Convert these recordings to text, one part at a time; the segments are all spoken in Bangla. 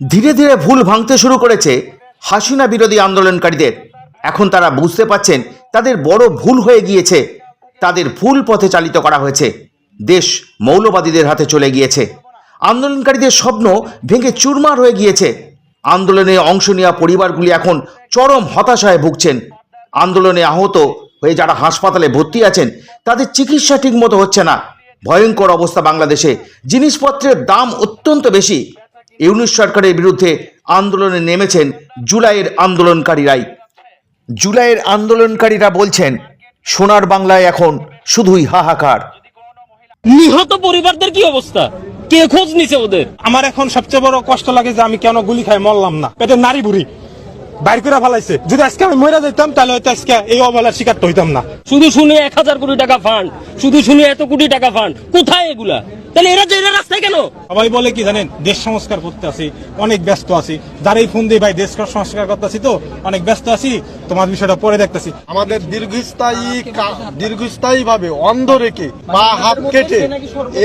ধীরে ধীরে ভুল ভাঙতে শুরু করেছে হাসিনা বিরোধী আন্দোলনকারীদের। এখন তারা বুঝতে পাচ্ছেন তাদের বড় ভুল হয়ে গিয়েছে। তাদের ভুল পথে চালিত করা হয়েছে। দেশ মৌলবাদীদের হাতে চলে গিয়েছে। আন্দোলনকারীদের স্বপ্ন ভেঙে চুরমার হয়ে গিয়েছে। আন্দোলনে অংশ নেওয়া পরিবারগুলি এখন চরম হতাশায় ভুগছেন। আন্দোলনে আহত হয়ে যারা হাসপাতালে ভর্তি আছেন, তাদের চিকিৎসা ঠিকমতো হচ্ছে না। ভয়ঙ্কর অবস্থা বাংলাদেশে। জিনিসপত্রের দাম অত্যন্ত বেশি। ইউনিশ সরকারের বিরুদ্ধে আন্দোলনে নেমেছেন জুলাইয়ের আন্দোলনকারীরাই। জুলাইয়ের আন্দোলনকারীরা বলছেন সোনার বাংলায় এখন শুধুই হাহাকার। নিহত পরিবারদের কি অবস্থা? কে খোঁজ নিছে ওদের? আমার এখন সবচেয়ে বড় কষ্ট লাগে যে আমি কেন গুলি খাই মরলাম না। এটা নারী বুড়ি। বাইর করে ফেলাইছে। যদি আজকে আমি মরে যেতাম তাহলে হয়তো আজকে এই অবহেলার শিকার তো হইতাম না। শুধু শুনি এক হাজার কোটি টাকা ফান্ড শুধু শুনি এত কোটি টাকা ফান্ড কোথায় এগুলা? তাহলে এরা যে এরা রাস্তায় কেন? সবাই বলে কি জানেন দেশ সংস্কার করতে আছি অনেক ব্যস্ত আছি। যারাই ফোন দিয়ে ভাই দেশ সংস্কার করতে আছি তো অনেক ব্যস্ত আছি। তোমার বিষয়টা পরে দেখতেছি। আমাদের দীর্ঘস্থায়ী দীর্ঘস্থায়ী ভাবে অন্ধ রেখে বা হাত কেটে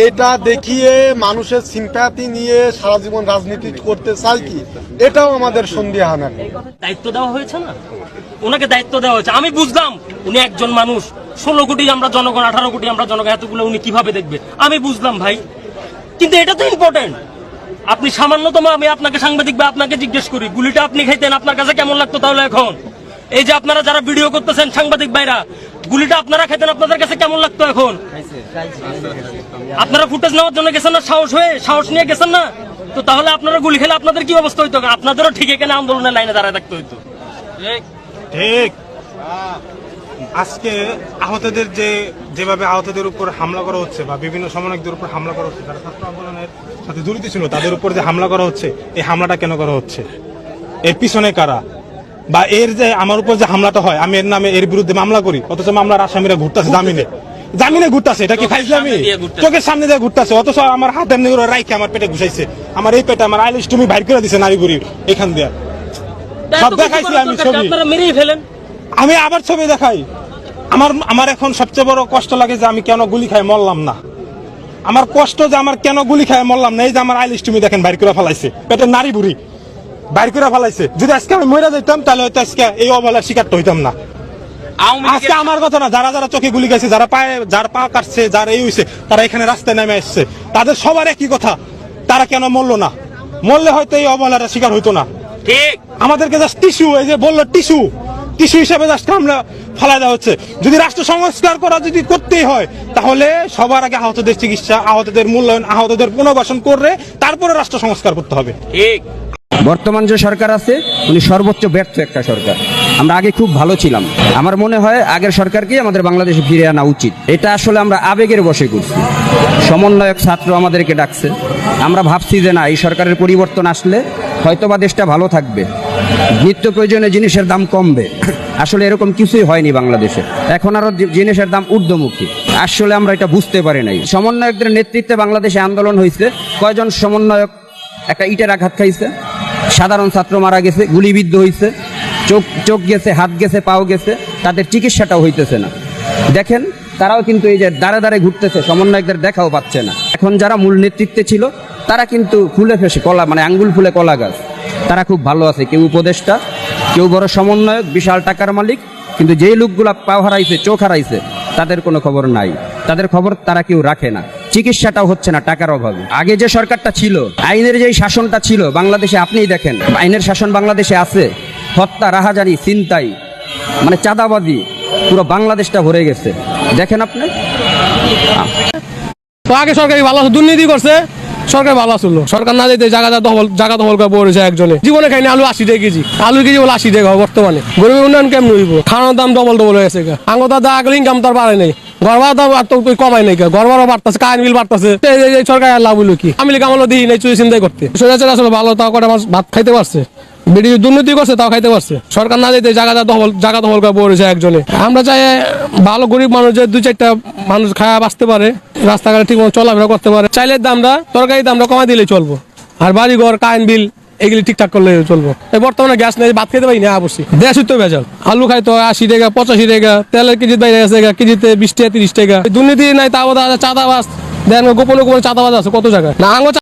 এটা দেখিয়ে মানুষের সিম্প্যাথি নিয়ে সারা জীবন রাজনীতি করতে চাই কি? এটাও আমাদের সন্দেহান। দায়িত্ব দেওয়া হয়েছে না? ওনাকে দায়িত্ব দেওয়া হয়েছে। আমি বুঝলাম উনি একজন মানুষ। ষোলো কোটি আমরা জনগণ আঠারো কোটি আমরা জনগণ এতগুলো উনি কীভাবে দেখবে? আমি বুঝলাম ভাই। কিন্তু এটা তো ইম্পর্টেন্ট আপনি সামান্যতম আমি আপনাকে সাংবাদিক বা আপনাকে জিজ্ঞেস করি গুলিটা আপনি খাইতেন আপনার কাছে কেমন লাগতো তাহলে এখন? এই যে আপনারা যারা ভিডিও করতেছেন সাংবাদিক ভাইরা গুলিটা আপনারা খেতেন আপনাদের কাছে কেমন লাগতো এখন? আপনারা ফুটেজ নেওয়ার জন্য গেছেন না? সাহস হয়ে সাহস নিয়ে গেছেন না? তো তাহলে আপনারা গুলি খেলে আপনাদের কি অবস্থা হইতো? আপনাদেরও ঠিক এখানে আন্দোলনের লাইনে দাঁড়ায় থাকতে হইতো। ঠিক। আজকে আহতদের যে যেভাবে আহতদের উপর হামলা করা হচ্ছে বা বিভিন্ন সমন্বয়কদের উপর হামলা করা হচ্ছে যারা ছাত্র আন্দোলনের সাথে জড়িত ছিল তাদের উপর যে হামলা করা হচ্ছে এই হামলাটা কেন করা হচ্ছে? এর পিছনে কারা? বা এর যে আমার উপর যে হামলাটা হয় আমি এর নামে এর বিরুদ্ধে মামলা করি অথচ মামলার আসামিরা ঘুরতেছে জামিনে। জামিনে ঘুরতেছে এটা কি ফাইজলামি? সামনে চোখের সামনে দিয়ে ঘুরতেছে অথচ আমার হাতের নিগুলো রাইকে আমার পেটে ঘুষাইছে। আমার এই পেটে আমার আইলিশ তুমি বাইর করে দিছে নারী বুড়ি এখান দিয়ে। সব দেখাইছি আমি ছবি। আমি আবার ছবি দেখাই। আমার আমার এখন সবচেয়ে বড় কষ্ট লাগে যে আমি কেন গুলি খাই মরলাম না। আমার কষ্ট যে আমার কেন গুলি খাই মরলাম না এই যে আমার আইলিশ তুমি দেখেন বাইর করে ফেলাইছে পেটের নারী বুড়ি। বাইর করে ফেলাইছে। যদি আজকে আমি মরে যেতাম তাহলে হয়তো আজকে এই অবহেলার শিকার তো হইতাম না। আজকে আমার কথা না যারা যারা চোখে গুলি গেছে যারা পায়ে যার পা কাটছে যারা এই হইছে তারা এখানে রাস্তায় নেমে আসছে। তাদের সবার একই কথা তারা কেন মরলো না? মরলে হয়তো এই অবহেলার শিকার হইতো না। ঠিক। আমাদেরকে জাস্ট টিস্যু এই যে বলল টিস্যু টিস্যু হিসাবে জাস্ট আমরা ফেলা দেওয়া হচ্ছে। যদি রাষ্ট্র সংস্কার করা যদি করতেই হয় তাহলে সবার আগে আহতদের চিকিৎসা আহতদের মূল্যায়ন আহতদের পুনর্বাসন করে তারপরে রাষ্ট্র সংস্কার করতে হবে। ঠিক। বর্তমান যে সরকার আছে, উনি সর্বোচ্চ ব্যর্থ একটা সরকার। আমরা আগে খুব ভালো ছিলাম। আমার মনে হয় আগের সরকারকেই আমাদের বাংলাদেশে ফিরে আনা উচিত। এটা আসলে আমরা আবেগের বসে করছি। সমন্বয়ক ছাত্র আমাদেরকে ডাকছে। আমরা ভাবছি যে না, এই সরকারের পরিবর্তন আসলে হয়তোবা দেশটা ভালো থাকবে। নিত্য প্রয়োজনীয় জিনিসের দাম কমবে। আসলে এরকম কিছুই হয়নি বাংলাদেশে। এখন আরও জি- জিনিসের দাম ঊর্ধ্বমুখী। আসলে আমরা এটা বুঝতে পারি নাই। সমন্বয়কদের নেতৃত্বে বাংলাদেশে আন্দোলন হয়েছে কয়জন সমন্বয়ক একটা ইটের আঘাত খাইছে? সাধারণ ছাত্র মারা গেছে, গুলিবিদ্ধ হয়েছে চোখ চোখ গেছে, হাত গেছে, পাও গেছে, তাদের চিকিৎসাটাও হইতেছে না। দেখেন, তারাও কিন্তু এই যে দাঁড়ে দাঁড়ে ঘুরতেছে, সমন্বয়কদের দেখাও পাচ্ছে না। এখন যারা মূল নেতৃত্বে ছিল, তারা কিন্তু ফুলে ফেসে কলা মানে আঙ্গুল ফুলে কলা গাছ। তারা খুব ভালো আছে, কেউ উপদেষ্টা, কেউ বড় সমন্বয়ক, বিশাল টাকার মালিক, কিন্তু যেই লোকগুলা পাও হারাইছে, চোখ হারাইছে, তাদের কোনো খবর নাই। তাদের খবর তারা কেউ রাখে না। চিকিৎসাটাও হচ্ছে না, টাকার অভাবে। আগে যে সরকারটা ছিল, আইনের যেই শাসনটা ছিল, বাংলাদেশে আপনিই দেখেন, আইনের শাসন বাংলাদেশে আছে। হত্যা রাহাজানি চিন্তাই মানে চাঁদাবাদি পুরো বাংলাদেশটা ভরে গেছে। দেখেন আপনি? তো আগে সরকারি ভালো দুর্নীতি করছে, সরকার ভালো আসলো। সরকার না যেতে জায়গা দখল জায়গা দখল করে পড়েছে একজনে। জীবনে খাইনি আলু আশি টাকা কেজি। আলু কেজি বলে আশি টাকা বর্তমানে। গরিবের উন্নয়ন কেমন হইব? খাওয়ার দাম ডবল ডবল হয়ে গেছে দাদা আগলে ইনকাম তার বাড়ে নাই। আর তো কই কমাই বিল এই সরকার আর করতে। সোজা আসলে, ভালো তাও ভাত খাইতে পারছে। বিডি দুর্নীতি করছে, তাও খাইতে পারছে। সরকার না যেতে জায়গা জায়গা করে পড়েছে একজনে। আমরা চাই ভালো গরিব মানুষ যে দুই চারটা মানুষ খায়া বাঁচতে পারে, রাস্তাঘাটে ঠিক মতো চলাফেরা করতে পারে। চাইলের দামটা, তরকারির দামটা কমাই দিলে চলবো। আর বাড়ি ঘর কারেন্ট বিল এগুলি ঠিকঠাক করলে চলবো। বর্তমানে গ্যাস নেই, ভাত খেতে পারি না অবশ্যই দেশ তো ভেজাল। আলু খাই তো আশি টাকা, পঁচাশি টাকা, তেলের কেজি বাইরে গেছে কেজিতে বিশ টাকা, তিরিশ টাকা। দুর্নীতি নাই, তাও চাঁদাবাজ। দেন গোপনে গোপনে চাঁদাবাজ আছে, কত জায়গায়? না